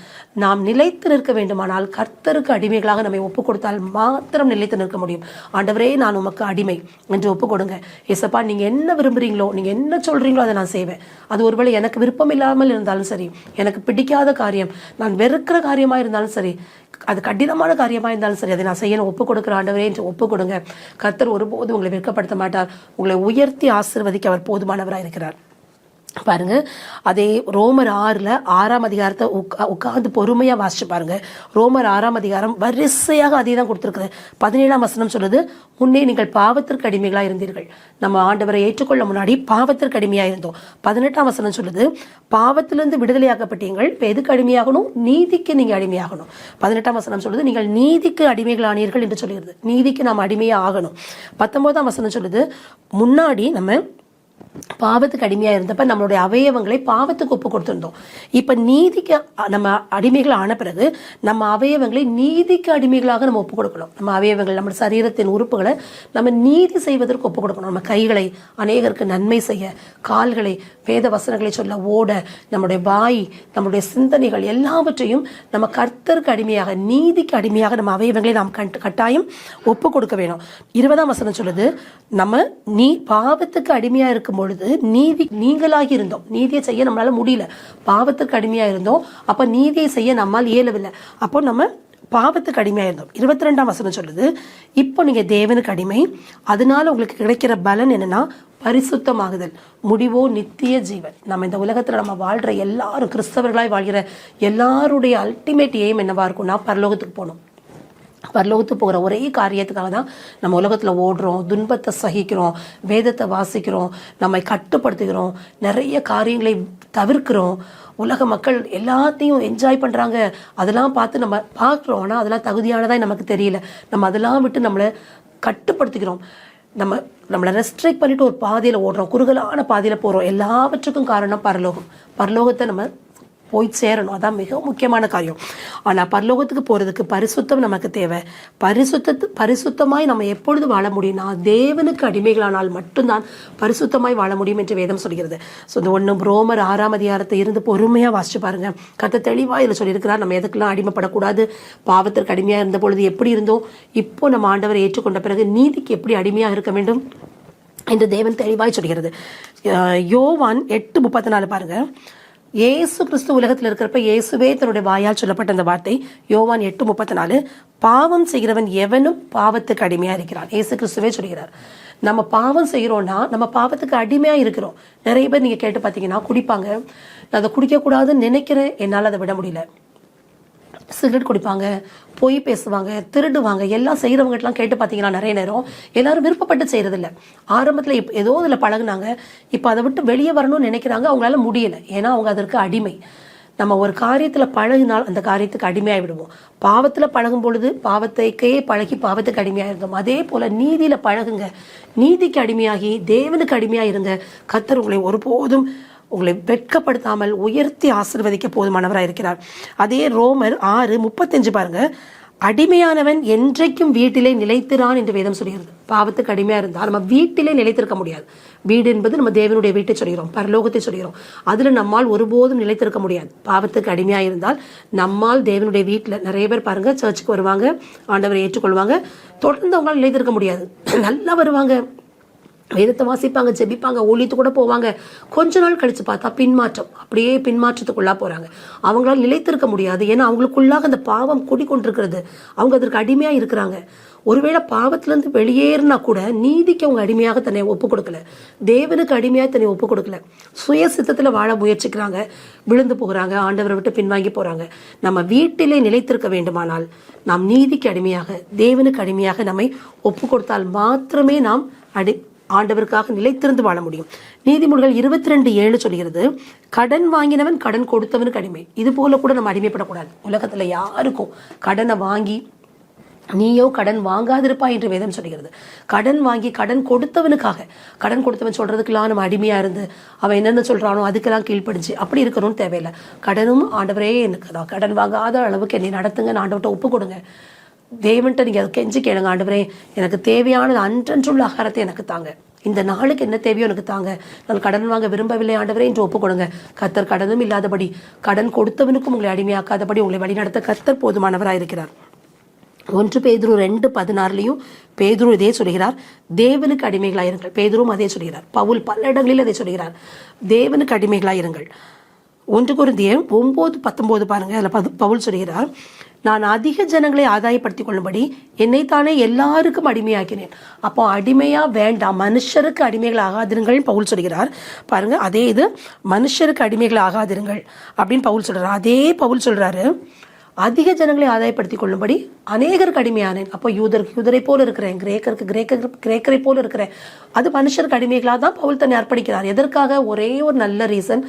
நாம் நிலைத்து நிற்க வேண்டுமானால் கர்த்தருக்கு அடிமைகளாக நம்மை ஒப்புக் கொடுத்தால் மாத்திரம் நிலைத்து நிற்க முடியும். ஆண்டவரே நான் உமக்கு அடிமை என்று ஒப்புக் கொடுங்க. ஏசப்பா நீங்க என்ன விரும்புறீங்களோ நீங்க என்ன சொல்றீங்களோ அதை நான் செய்வேன். அது ஒருவேளை எனக்கு விருப்பம் இல்லாமல் இருந்தாலும் சரி எனக்கு பிடிக்காத காரியம். நான் வெறுக்கிற காரியமாக இருந்தாலும் சரி அது கடினமான காரியமாக இருந்தாலும் சரி அதை நான் செய்யணும் ஒப்பு கொடுக்குற ஆண்டவரே என்று ஒப்பு கொடுங்க. கர்த்தர் ஒருபோதும் உங்களை வெட்கப்படுத்த மாட்டார். உங்களை உயர்த்தி ஆசீர்வதிக்க அவர் போதுமானவராக இருக்கிறார் பாருங்க. அதே ரோமர் ஆறில் ஆறாம் அதிகாரத்தை உட்கா உட்கார்ந்து பொறுமையாக வாசிச்சு பாருங்க. ரோமர் ஆறாம் அதிகாரம் வரிசையாக அதே தான் கொடுத்துருக்குது. பதினேழாம் வசனம் சொல்லுது முன்னே நீங்கள் பாவத்திற்கு அடிமைகளாக இருந்தீர்கள். நம்ம ஆண்டவரை ஏற்றுக்கொள்ள முன்னாடி பாவத்திற்கு அடிமையாக இருந்தோம். பதினெட்டாம் வசனம் சொல்லுது பாவத்திலிருந்து விடுதலையாக்கப்பட்டீங்கள் இப்போ எதுக்கு அடிமையாகணும்? நீதிக்கு நீங்கள் அடிமையாகணும். பதினெட்டாம் வசனம் சொல்லுது நீங்கள் நீதிக்கு அடிமைகளானீர்கள் என்று சொல்லுகிறது நீதிக்கு நாம் அடிமையாக ஆகணும். பத்தொன்பதாம் வசனம் சொல்லுது முன்னாடி நம்ம பாவத்துக்கு அடிமையாக இருந்தப்ப நம்மளுடைய அவயவங்களை பாவத்துக்கு ஒப்பு கொடுத்துருந்தோம். இப்போ நீதிக்கு நம்ம அடிமைகள் ஆன பிறகு நம்ம அவயவங்களை நீதிக்கு அடிமைகளாக நம்ம ஒப்பு கொடுக்கணும். நம்ம அவயவங்கள் நம்ம சரீரத்தின் உறுப்புகளை நம்ம நீதி செய்வதற்கு ஒப்பு கொடுக்கணும். நம்ம கைகளை அநேகருக்கு நன்மை செய்ய கால்களை வேத வசனங்களை சொல்ல ஓட நம்முடைய வாய் நம்முடைய சிந்தனைகள் எல்லாவற்றையும் நம்ம கர்த்தருக்கு அடிமையாக நீதிக்கு அடிமையாக நம்ம அவயவங்களை நாம் கட்டாயம் ஒப்பு கொடுக்க வேணும். இருபதாம் வசனம் சொல்லுது நம்ம நீ பாவத்துக்கு அடிமையாக இருக்கும் பொழுது நீதி நீங்களாகி இருந்தோம். நீதியை செய்ய நம்மளால முடியல. பாவத்துக்கு அடிமையாக இருந்தோம். அப்போ நீதியை செய்ய நம்மால் இயலவில்லை. அப்போ நம்ம பாவத்துக்கு அடிமையாக இருந்தோம். இருபத்தி ரெண்டாம் வசனம் சொல்லுது இப்போ நீங்கள் தேவனுக்கு அடிமை. அதனால உங்களுக்கு கிடைக்கிற பலன் என்னன்னா பரிசுத்தமாகுதல். முடிவோ நித்திய ஜீவன். நம்ம இந்த உலகத்தில் நம்ம வாழ்கிற எல்லாரும் கிறிஸ்தவர்களாய் வாழ்கிற எல்லாருடைய அல்டிமேட் எய்ம் என்னவா இருக்கும்னா பரலோகத்துக்கு போகணும். பரலோகத்துக்கு போகிற ஒரே காரியத்துக்காக தான் நம்ம உலகத்தில் ஓடுறோம் துன்பத்தை சகிக்கிறோம் வேதத்தை வாசிக்கிறோம் நம்மை கட்டுப்படுத்துகிறோம் நிறைய காரியங்களை தவிர்க்கிறோம். உலக மக்கள் எல்லாத்தையும் என்ஜாய் பண்ணுறாங்க அதெல்லாம் பார்த்து நம்ம பார்க்குறோம். ஆனால் அதெல்லாம் தகுதியானதாக நமக்கு தெரியல. நம்ம அதெல்லாம் விட்டு நம்மளை கட்டுப்படுத்திக்கிறோம். நம்ம நம்மளை ரெஸ்ட்ரிக்ட் பண்ணிட்டு ஒரு பாதையில் ஓடுறோம் குறுகலான பாதையில் போகிறோம் எல்லாவற்றுக்கும் காரணம் பரலோகம். பரலோகத்தை நம்ம போய் சேரணும். அதான் மிக முக்கியமான காரியம். ஆனால் பரலோகத்துக்கு போகிறதுக்கு பரிசுத்தம் நமக்கு தேவை. பரிசுத்த பரிசுத்தமாய் நம்ம எப்பொழுது வாழ முடியும்னா தேவனுக்கு அடிமைகளானால் மட்டும்தான் பரிசுத்தமாய் வாழ முடியும் என்று வேதம் சொல்கிறது. ஸோ இந்த ஒன்று ரோமர் ஆறாம் அதிகாரத்தை இருந்து பொறுமையாக வாசிச்சு பாருங்க. கத்தை தெளிவாக இதில் சொல்லியிருக்கிறார் நம்ம எதுக்கெல்லாம் அடிமைப்படக்கூடாது? பாவத்திற்கு அடிமையாக இருந்த பொழுது எப்படி இருந்தோம்? இப்போ நம்ம ஆண்டவரை ஏற்றுக்கொண்ட பிறகு நீதிக்கு எப்படி அடிமையாக இருக்க வேண்டும்? என்று தேவன் தெளிவாய் சொல்கிறது. யோவான் எட்டு முப்பத்தி நாலு பாருங்கள் இயேசு கிறிஸ்து உலகத்தில் இருக்கிறப்ப இயேசுவே தன்னுடைய வாயால் சொல்லப்பட்ட அந்த வார்த்தை யோவான் எட்டு முப்பத்தி நாலு பாவம் செய்கிறவன் எவனும் பாவத்துக்கு அடிமையாக இருக்கிறான். இயேசு கிறிஸ்துவே சொல்கிறார். நம்ம பாவம் செய்கிறோம்னா நம்ம பாவத்துக்கு அடிமையாக இருக்கிறோம். நிறைய பேர் நீங்கள் கேட்டு பார்த்தீங்கன்னா குடிப்பாங்க. நான் அதை குடிக்கக்கூடாதுன்னு நினைக்கிறேன். என்னால் அதை விட முடியல. சிகரெட் குடிப்பாங்க பொய் பேசுவாங்க திருடுவாங்க எல்லாம் செய்கிறவங்ககிட்டலாம் கேட்டு பார்த்தீங்கன்னா நிறைய நேரம் எல்லாரும் விருப்பப்பட்டு செய்கிறதில்ல ஆரம்பத்தில் இப்போ ஏதோ இதில் பழகுனாங்க. இப்போ அதை விட்டு வெளியே வரணும்னு நினைக்கிறாங்க அவங்களால முடியலை. ஏன்னா அவங்க அதற்கு அடிமை. நம்ம ஒரு காரியத்தில் பழகினால் அந்த காரியத்துக்கு அடிமையாக விடுவோம் பாவத்தில் பழகும் பொழுது பாவத்தைக்கே பழகி பாவத்துக்கு அடிமையாக இருந்தோம் அதே போல் நீதியில் பழகுங்க. நீதிக்கு அடிமையாகி தேவனுக்கு அடிமையாக இருங்க கத்தர் உங்களை ஒருபோதும் உங்களை வெட்கப்படுத்தாமல் உயர்த்தி ஆசிர்வதிக்க போதுமானவராக இருக்கிறார். அதே ரோமர் ஆறு முப்பத்தஞ்சு பாருங்க. அடிமையானவன் என்றைக்கும் வீட்டிலே நிலைத்திறான் என்று வேதம் சொல்கிறது. பாவத்துக்கு அடிமையாக இருந்தால் நம்ம வீட்டிலே நிலைத்திருக்க முடியாது. வீடு என்பது நம்ம தேவனுடைய வீட்டை சொல்கிறோம் பரலோகத்தை சொல்கிறோம். அதில் நம்மால் ஒருபோதும் நிலைத்திருக்க முடியாது. பாவத்துக்கு அடிமையாக இருந்தால் நம்மால் தேவனுடைய வீட்டில் நிறைய பேர் பாருங்கள் சர்ச்சுக்கு வருவாங்க ஆண்டவரை ஏற்றுக்கொள்வாங்க. தொடர்ந்து அவங்களால் நிலைத்திருக்க முடியாது. நல்லா வருவாங்க வேதத்தை வாசிப்பாங்க ஜெபிப்பாங்க ஒழித்து கூட போவாங்க. கொஞ்ச நாள் கழித்து பார்த்தா பின்மாற்றம். அப்படியே பின்மாற்றத்துக்குள்ளாக போகிறாங்க அவங்களால நிலைத்திருக்க முடியாது. ஏன்னா அவங்களுக்குள்ளாக அந்த பாவம் குடிக்கொண்டிருக்கிறது அவங்க அதற்கு அடிமையாக இருக்கிறாங்க. ஒருவேளை பாவத்திலேருந்து வெளியேறினா கூட நீதிக்கு அவங்க அடிமையாக தன்னை ஒப்பு கொடுக்கல. தேவனுக்கு அடிமையாக தன்னை ஒப்பு கொடுக்கல. சுய சித்தத்தில் வாழ முயற்சிக்கிறாங்க. விழுந்து போகிறாங்க. ஆண்டவரை விட்டு பின்வாங்கி போகிறாங்க நம்ம வீட்டிலே நிலைத்திருக்க வேண்டுமானால் நாம் நீதிக்கு அடிமையாக தேவனுக்கு அடிமையாக நம்மை ஒப்பு கொடுத்தால் மாத்திரமே நாம் அடி ஆண்டவருக்காக நிலைத்திருந்து வாழ முடியும். நீதிமொழிகள் இருபத்தி ரெண்டு ஏழு சொல்கிறது கடன் வாங்கினவன் கடன் கொடுத்தவனுக்கு அடிமை. இது போல கூட நம்ம அடிமைப்படக்கூடாது. உலகத்துல யாருக்கும் கடனை வாங்கி நீயோ கடன் வாங்காதிருப்பா என்று வேதம் சொல்கிறது. கடன் வாங்கி கடன் கொடுத்தவனுக்காக கடன் கொடுத்தவன் சொல்றதுக்கெல்லாம் நம்ம அடிமையா இருந்து அவன் என்னென்ன சொல்றானோ அதுக்கெல்லாம் கீழ்ப்படிஞ்சு அப்படி இருக்கணும்னு தேவையில்லை. கடனும் ஆண்டவரே எனக்கு தான். கடன் வாங்காத அளவுக்கு என்னை நடத்துங்க ஆண்டவர்கிட்ட ஒப்பு கொடுங்க. தேவன்கிட்ட நீங்கள் அதை கெஞ்சி கேளுங்க ஆண்டவரே. எனக்கு தேவையானது அன்றன்றுள்ள ஆகாரத்தை எனக்கு தாங்க. இந்த நாளுக்கு என்ன தேவையோ எனக்கு தாங்க. நான் கடன் வாங்க விரும்பவில்லை ஆண்டவரே என்று ஒப்பு கொடுங்க கத்தர் கடனும் இல்லாதபடி கடன் கொடுத்தவனுக்கும் உங்களை அடிமையாக்காதபடி உங்களை வழிநடத்த கத்தர் போதுமானவராக இருக்கிறார் ஒன்று பேதுரு ரெண்டு பதினாறுலையும் பேதுரு இதே சொல்கிறார். தேவனுக்கு அடிமைகளாயிருங்கள். பேதுரும் அதே சொல்கிறார். பவுல் பல இடங்களில் அதே சொல்கிறார். தேவனுக்கு அடிமைகளாயிருங்கள். ஒன்று குருந்திய ஒம்பது பத்தொம்போது பாருங்க அதில் பது பவுல் சொல்கிறார். நான் அதிக ஜனங்களை ஆதாயப்படுத்திக் கொள்ளும்படி என்னைத்தானே எல்லாருக்கும் அடிமையாக்கினேன். அப்போ அடிமையா வேண்டாம். மனுஷருக்கு அடிமைகள் ஆகாதிருங்கள் பவுல் சொல்கிறார். பாருங்க அதே இது மனுஷருக்கு அடிமைகள் ஆகாதிருங்கள் அப்படின்னு பவுல் சொல்றாரு. அதே பவுல் சொல்றாரு அதிக ஜனங்களை ஆதாயப்படுத்திக் கொள்ளும்படி அநேகருக்கு அடிமையானேன். அப்போ யூதருக்கு யூதரை போல இருக்கிறேன். கிரேக்கருக்கு கிரேக்க கிரேக்கரை போல இருக்கிறேன். அது மனுஷருக்கு அடிமைகளாக தான் பவுல் தன்னை அர்ப்பணிக்கிறார். எதற்காக? ஒரே ஒரு நல்ல ரீசன்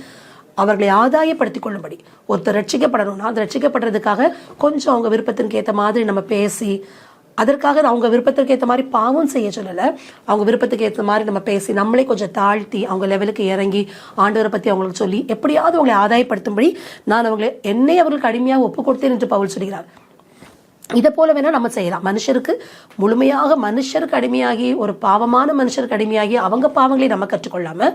அவர்களை ஆதாயப்படுத்திக் கொள்ளும்படி. ஒருத்தர் ரட்சிக்கப்படணும்னா அது ரட்சிக்கப்படுறதுக்காக கொஞ்சம் அவங்க விருப்பத்திற்கு ஏற்ற மாதிரி நம்ம பேசி அதற்காக அவங்க விருப்பத்திற்கு ஏற்ற மாதிரி பாவம் செய்ய சொல்லலை. அவங்க விருப்பத்துக்கு ஏற்ற மாதிரி நம்ம பேசி நம்மளே கொஞ்சம் தாழ்த்தி அவங்க லெவலுக்கு இறங்கி ஆண்டவரை பற்றி அவங்களுக்கு சொல்லி எப்படியாவது அவங்களை ஆதாயப்படுத்தும்படி நான் அவங்களை என்னை அவர்களுக்கு அடிமையாக ஒப்பு கொடுத்தேன் என்று பவுல் சொல்கிறார். இதை போல வேணா நம்ம செய்யலாம். மனுஷருக்கு முழுமையாக மனுஷருக்கு அடிமையாகி ஒரு பாவமான மனுஷருக்கு அடிமையாகி அவங்க பாவங்களை நம்ம கற்றுக்கொள்ளாம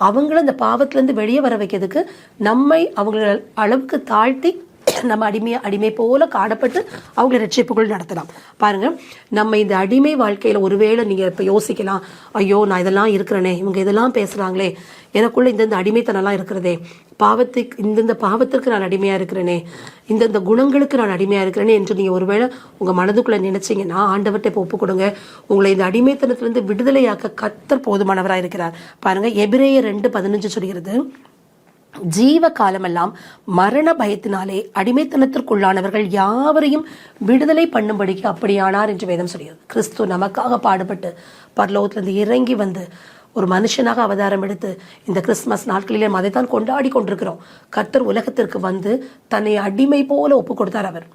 அவங்கள இந்த பாவத்திலேருந்து வெளியே வர வைக்கிறதுக்கு நம்மை அவங்கள அளவுக்கு தாழ்த்தி நம்ம அடிமையா அடிமை போல காணப்பட்டு அவங்கள ரட்சிப்புகள் நடத்தலாம். பாருங்க நம்ம இந்த அடிமை வாழ்க்கையில ஒருவேளை நீங்க இப்ப யோசிக்கலாம் ஐயோ நான் இதெல்லாம் இருக்கிறேனே இவங்க இதெல்லாம் பேசுறாங்களே எனக்குள்ள இந்தந்த அடிமைத்தனம்லாம் இருக்கிறதே பாவத்துக்கு இந்தந்த பாவத்திற்கு நான் அடிமையா இருக்கிறேனே இந்தந்த குணங்களுக்கு நான் அடிமையா இருக்கிறேனே என்று நீங்க ஒருவேளை உங்க மனதுக்குள்ள நினைச்சீங்கன்னா ஆண்டவர்கிட்ட இப்போ ஒப்பு கொடுங்க உங்களை இந்த அடிமைத்தனத்திலிருந்து விடுதலையாக்க கத்தர் போதுமானவராக இருக்கிறார் பாருங்க எபிரேய ரெண்டு பதினஞ்சு சொல்கிறது ஜீவ காலமெல்லாம் மரண பயத்தினாலே அடிமைத்தனத்திற்குள்ளானவர்கள் யாவரையும் விடுதலை பண்ணும்படிக்கு அப்படியானார் என்று வேதம் சொல்கிறது. கிறிஸ்து நமக்காக பாடுபட்டு பரலோகத்திலிருந்து இறங்கி வந்து ஒரு மனுஷனாக அவதாரம் எடுத்து இந்த கிறிஸ்துமஸ் நாட்களிலே அதை அதைத்தான் கொண்டாடி கொண்டிருக்கிறோம். கர்த்தர் உலகத்திற்கு வந்து தன்னை அடிமை போல ஒப்பு கொடுத்தார் அவர்.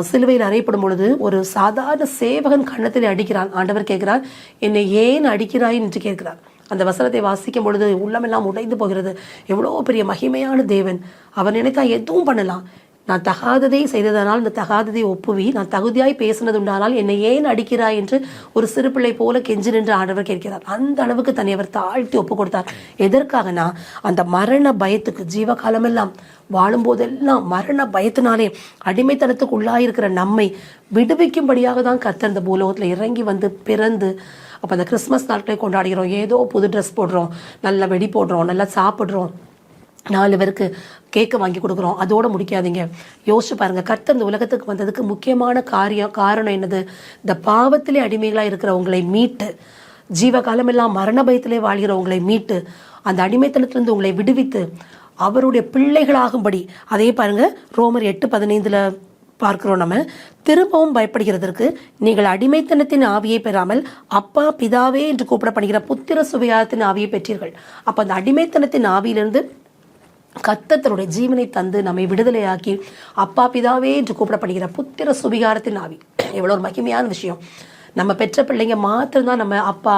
சிலுவையில் அறையப்படும் பொழுது ஒரு சாதாரண சேவகன் கன்னத்தில் அடிக்கிறான். ஆண்டவர் கேட்கிறார் என்னை ஏன் அடிக்கிறாய்? என்று கேட்கிறார். அந்த வசனத்தை வாசிக்கும் பொழுது உள்ளமெல்லாம் உடைந்து போகிறது. எவ்வளோ பெரிய மகிமையான தேவன். அவர் நினைத்தா எதுவும் பண்ணலாம். நான் தகாததை செய்ததனால் இந்த தகாததை ஒப்புவி. நான் தகுதியாய் பேசினது உண்டானால் என்னை ஏன் அடிக்கிறாய் என்று ஒரு சிறு பிள்ளை போல கெஞ்சி நின்று ஆண்டவர் கேட்கிறார். அந்த அளவுக்கு தன்னை அவர் தாழ்த்தி ஒப்பு கொடுத்தார். எதற்காகனா? அந்த மரண பயத்துக்கு ஜீவகாலமெல்லாம் வாழும்போதெல்லாம் மரண பயத்தினாலே அடிமைத்தனத்துக்கு உள்ளாயிருக்கிற நம்மை விடுவிக்கும்படியாக தான் கத்தர் இந்த பூலோகத்தில் இறங்கி வந்து பிறந்து அப்போ அந்த கிறிஸ்மஸ் நாட்களை கொண்டாடுகிறோம் ஏதோ புது ட்ரெஸ் போடுறோம். நல்லா வெடி போடுறோம். நல்லா சாப்பிட்றோம். நாலு பேருக்கு கேக்கு வாங்கி கொடுக்குறோம். அதோடு முடிக்காதீங்க. யோசிச்சு பாருங்க. கர்த்தர் இந்த உலகத்துக்கு வந்ததுக்கு முக்கியமான காரியம் காரணம் என்னது? இந்த பாவத்திலே அடிமைகளாக இருக்கிற உங்களை மீட்டு ஜீவகாலமெல்லாம் மரண பயத்திலே வாழ்கிறவங்களை மீட்டு அந்த அடிமைத்தனத்திலிருந்து உங்களை விடுவித்து அவருடைய பிள்ளைகளாகும்படி. அதே பாருங்கள் ரோமர் எட்டு பதினைந்தில் பார்க்கிறோம். நம்ம திரும்பவும் பயப்படுகிறதற்கு நீங்கள் அடிமைத்தனத்தின் ஆவியை பெறாமல் அப்பா பிதாவே என்று கூப்பிடப்படுகிற புத்திர சுவிகாரத்தின் ஆவியை பெற்றீர்கள். அப்போ அந்த அடிமைத்தனத்தின் ஆவியிலிருந்து கத்தத்தனுடைய ஜீவனை தந்து நம்மை விடுதலையாக்கி அப்பா பிதாவே என்று கூப்பிடப்படுகிற புத்திர சுவிகாரத்தின் ஆவி. எவ்வளோ ஒரு மகிமையான விஷயம். நம்ம பெற்ற பிள்ளைங்க மாத்திரம்தான் நம்ம அப்பா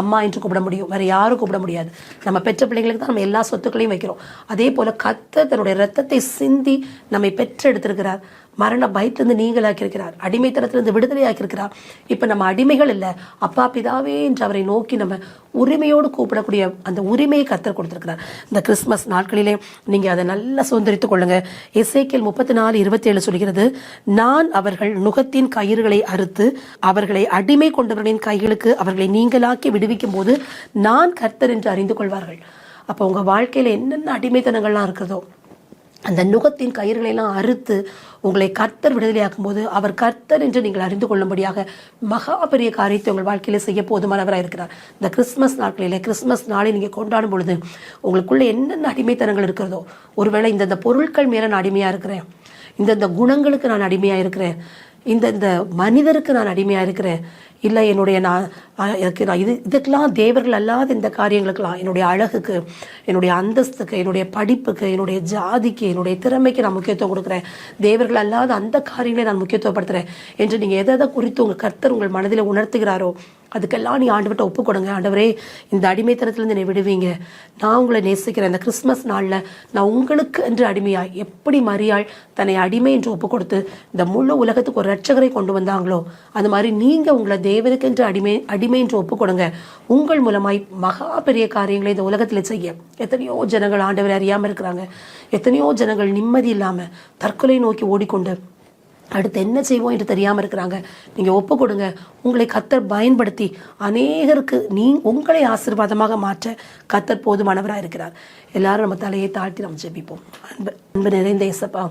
அம்மா என்று கூப்பிட முடியும். வேற யாரும் கூப்பிட முடியாது. நம்ம பெற்ற பிள்ளைங்களுக்கு தான் நம்ம எல்லா சொத்துக்களையும் வைக்கிறோம். அதே போல கத்த தன்னுடைய ரத்தத்தை சிந்தி நம்மை பெற்றெடுத்திருக்கிறார். மரண பயத்திலிருந்து நீங்களாக்கியிருக்கிறார். அடிமைத்தனத்திலிருந்து விடுதலையாக்கியிருக்கிறார். இப்போ நம்ம அடிமைகள் இல்லை. அப்பா பிதாவே என்று அவரை நோக்கி நம்ம உரிமையோடு கூப்பிடக்கூடிய அந்த உரிமையை கத்தர் கொடுத்துருக்கிறார். இந்த கிறிஸ்மஸ் நாட்களிலே நீங்கள் அதை நல்லா சுதந்திரித்துக் கொள்ளுங்க. இசைக்கியல் முப்பத்தி நாலு இருபத்தி ஏழு சொல்கிறது நான் அவர்கள் நுகத்தின் கயிறுகளை அறுத்து அவர்களை அடிமை கொண்டவர்களின் கைகளுக்கு அவர்களை நீங்களாக்கி விடுவிக்கும் போது நான் கர்த்தர் என்று அறிந்து கொள்வார்கள். அப்போ உங்க வாழ்க்கையில என்னென்ன அடிமைத்தனங்கள்லாம் இருக்கிறதோ அந்த நுகத்தின் கயிறுகளையெல்லாம் அறுத்து உங்களை கர்த்தர் விடுதலையாக்கும் போது அவர் கர்த்தர் என்று நீங்கள் அறிந்து கொள்ளும்படியாக மகா பெரிய காரியத்தை உங்கள் வாழ்க்கையில் செய்ய போதுமானவராக இருக்கிறார். இந்த கிறிஸ்மஸ் நாட்களில் கிறிஸ்மஸ் நாளை நீங்கள் கொண்டாடும் பொழுது உங்களுக்குள்ளே என்னென்ன அடிமைத்தனங்கள் இருக்கிறதோ ஒருவேளை இந்தந்த பொருட்கள் மேலே நான் அடிமையாக இருக்கிறேன் இந்தந்த குணங்களுக்கு நான் அடிமையாக இருக்கிறேன் இந்த இந்த மனிதருக்கு நான் அடிமையாக இருக்கிறேன் இல்லை என்னுடைய நான் எனக்கு நான் இது இதுக்கெல்லாம் தேவர்கள் அல்லாத இந்த காரியங்களுக்கெல்லாம் என்னுடைய அழகுக்கு என்னுடைய அந்தஸ்துக்கு என்னுடைய படிப்புக்கு என்னுடைய ஜாதிக்கு என்னுடைய திறமைக்கு நான் முக்கியத்துவம் கொடுக்குறேன். தேவர்கள் அல்லாத அந்த காரியங்களை நான் முக்கியத்துவப்படுத்துகிறேன் என்று நீங்கள் எதை எதை குறித்து உங்கள் கர்த்தர் உங்கள் மனதில் உணர்த்துகிறாரோ அதுக்கெல்லாம் நீ ஆண்டவர்கிட்ட ஒப்பு கொடுங்க. ஆண்டவரே இந்த அடிமைத்தனத்துலேருந்து என்னை விடுவீங்க. நான் உங்களை நேசிக்கிறேன். இந்த கிறிஸ்மஸ் நாளில் நான் உங்களுக்கு என்று அடிமையாய் எப்படி மரியாள் தன்னை அடிமை என்று ஒப்பு கொடுத்து இந்த முழு உலகத்துக்கு ஒரு ரட்சகரை கொண்டு வந்தாங்களோ அந்த மாதிரி நீங்கள் உங்களை தேவனுக்கு என்று அடிமை அடிமை என்று ஒப்பு கொடுங்க. உங்கள் மூலமாய் மகா பெரிய காரியங்களை இந்த உலகத்தில் செய்ய எத்தனையோ ஜனங்கள் ஆண்டவரை அறியாமல் இருக்கிறாங்க. எத்தனையோ ஜனங்கள் நிம்மதி இல்லாமல் தற்கொலை நோக்கி ஓடிக்கொண்டு அடுத்து என்ன செய்வோம் என்று தெரியாமல் இருக்கிறாங்க. நீங்க ஒப்பு கொடுங்க. உங்களை கத்தர் பயன்படுத்தி அநேகருக்கு நீ உங்களை ஆசீர்வாதமாக மாற்ற கத்தர் போதுமானவராக இருக்கிறார். எல்லாரும் நம்ம தலையை தாழ்த்தி நம்ம ஜெபிப்போம். அன்பு அன்பு நிறைந்த இசப்பா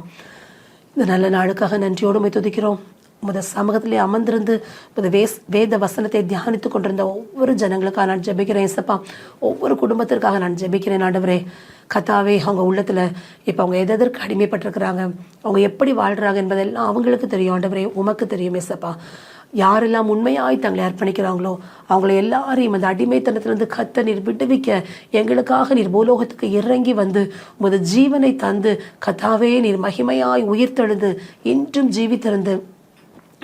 இந்த நல்ல நாளுக்காக நன்றியோடு துதிக்கிறோம். உமது சமூகத்திலே அமர்ந்திருந்து உமது வேஸ் வேத வசனத்தை தியானித்துக் கொண்டிருந்த ஒவ்வொரு ஜனங்களுக்காக நான் ஜெபிக்கிறேன் இசப்பா ஒவ்வொரு குடும்பத்திற்காக நான் ஜெபிக்கிறேன் ஆண்டவரே. கதாவே அவங்க உள்ளத்தில் இப்போ அவங்க எது எதற்கு அடிமைப்பட்டிருக்கிறாங்க? அவங்க எப்படி வாழ்கிறாங்க என்பதெல்லாம் அவங்களுக்கு தெரியும் ஆண்டவரே. உமக்கு தெரியும் இசப்பா யாரெல்லாம் உண்மையாய் தங்களை அர்ப்பணிக்கிறாங்களோ அவங்களை எல்லாரையும் அந்த அடிமைத்தனத்திலிருந்து கத்த நீர் விடுவிக்க எங்களுக்காக நீர் பூலோகத்துக்கு இறங்கி வந்து உமது ஜீவனை தந்து கதாவே நீர் மகிமையாய் உயிர்த்தெழுந்து இன்றும் ஜீவித்திருந்து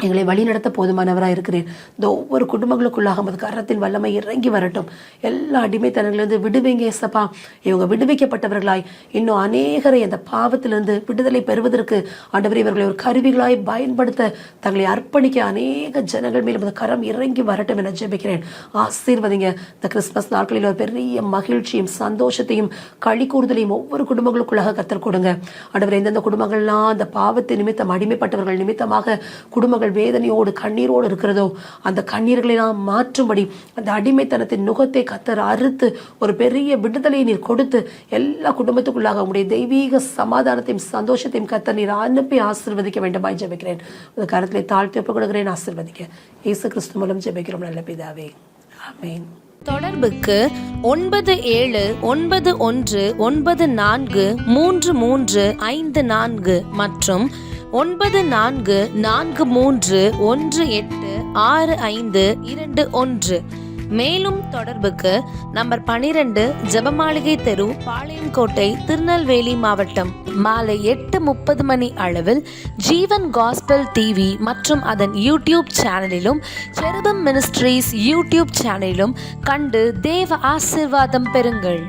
எங்களை வழிநடத்த போதுமானவராக இருக்கிறேன் இந்த ஒவ்வொரு குடும்பங்களுக்குள்ளாக உமது கரத்தின் வல்லமை இறங்கி வரட்டும். எல்லா அடிமைத்தனங்களிலிருந்து விடுவீங்க ஏசப்பா இவங்க விடுவிக்கப்பட்டவர்களாய். இன்னும் அநேகரை அந்த பாவத்திலிருந்து விடுதலை பெறுவதற்கு ஆண்டவரை இவர்களை ஒரு கருவிகளாய் பயன்படுத்த தங்களை அர்ப்பணிக்க அநேக ஜனங்கள் மேலும் அந்த கரம் இறங்கி வரட்டும் என ஜெபிக்கிறேன். ஆசீர்வதிங்க. இந்த கிறிஸ்மஸ் நாட்களில் ஒரு பெரிய மகிழ்ச்சியும் சந்தோஷத்தையும் களி கூறுதலையும் ஒவ்வொரு குடும்பங்களுக்குள்ளாக கத்தர் கொடுங்க. ஆண்டவர் எந்தெந்த குடும்பங்கள்லாம் அந்த பாவத்தை நிமித்தம் அடிமைப்பட்டவர்கள் நிமித்தமாக குடும்பங்கள் வேதனையோடு கண்ணீரோடு இருக்கிறதோ அந்த கண்ணீர்களை நாம் மாற்றும்படி அந்த அடிமைத்தனத்தின் நுகத்தை கத்தர் அறுத்து ஒரு பெரிய விடுதலையை நீர் கொடுத்து எல்லா குடும்பத்துக்குள்ளாக உங்களுடைய தெய்வீக சமாதானத்தையும் சந்தோஷத்தையும் கத்தர் நீர் அனுப்பி ஆசிர்வதிக்க வேண்டுமாய் ஜெபிக்கிறேன். உங்க கருத்தில் தாழ்த்தி ஒப்புக் கொடுக்கிறேன் ஆசிர்வதிக்க. இயேசு கிறிஸ்து மூலம் ஜெபிக்கிறோம் நல்ல பிதாவே. ஆமேன். தொடர்புக்கு ஒன்பது ஏழு ஒன்பது ஒன்று ஒன்பது நான்கு மூன்று மூன்று ஐந்து நான்கு மற்றும் ஒன்பது நான்கு நான்கு மூன்று ஒன்று எட்டு ஆறு ஐந்து இரண்டு ஒன்று. மேலும் தொடர்புக்கு நம்பர் பனிரெண்டு ஜெபமாளிகை தெரு பாளையங்கோட்டை திருநெல்வேலி மாவட்டம். மாலை எட்டு முப்பது மணி அளவில் ஜீவன் காஸ்பல் டிவி மற்றும் அதன் யூடியூப் சேனலிலும் செருபம் மினிஸ்ட்ரீஸ் யூடியூப் சேனலிலும் கண்டு தேவ ஆசீர்வாதம் பெறுங்கள்.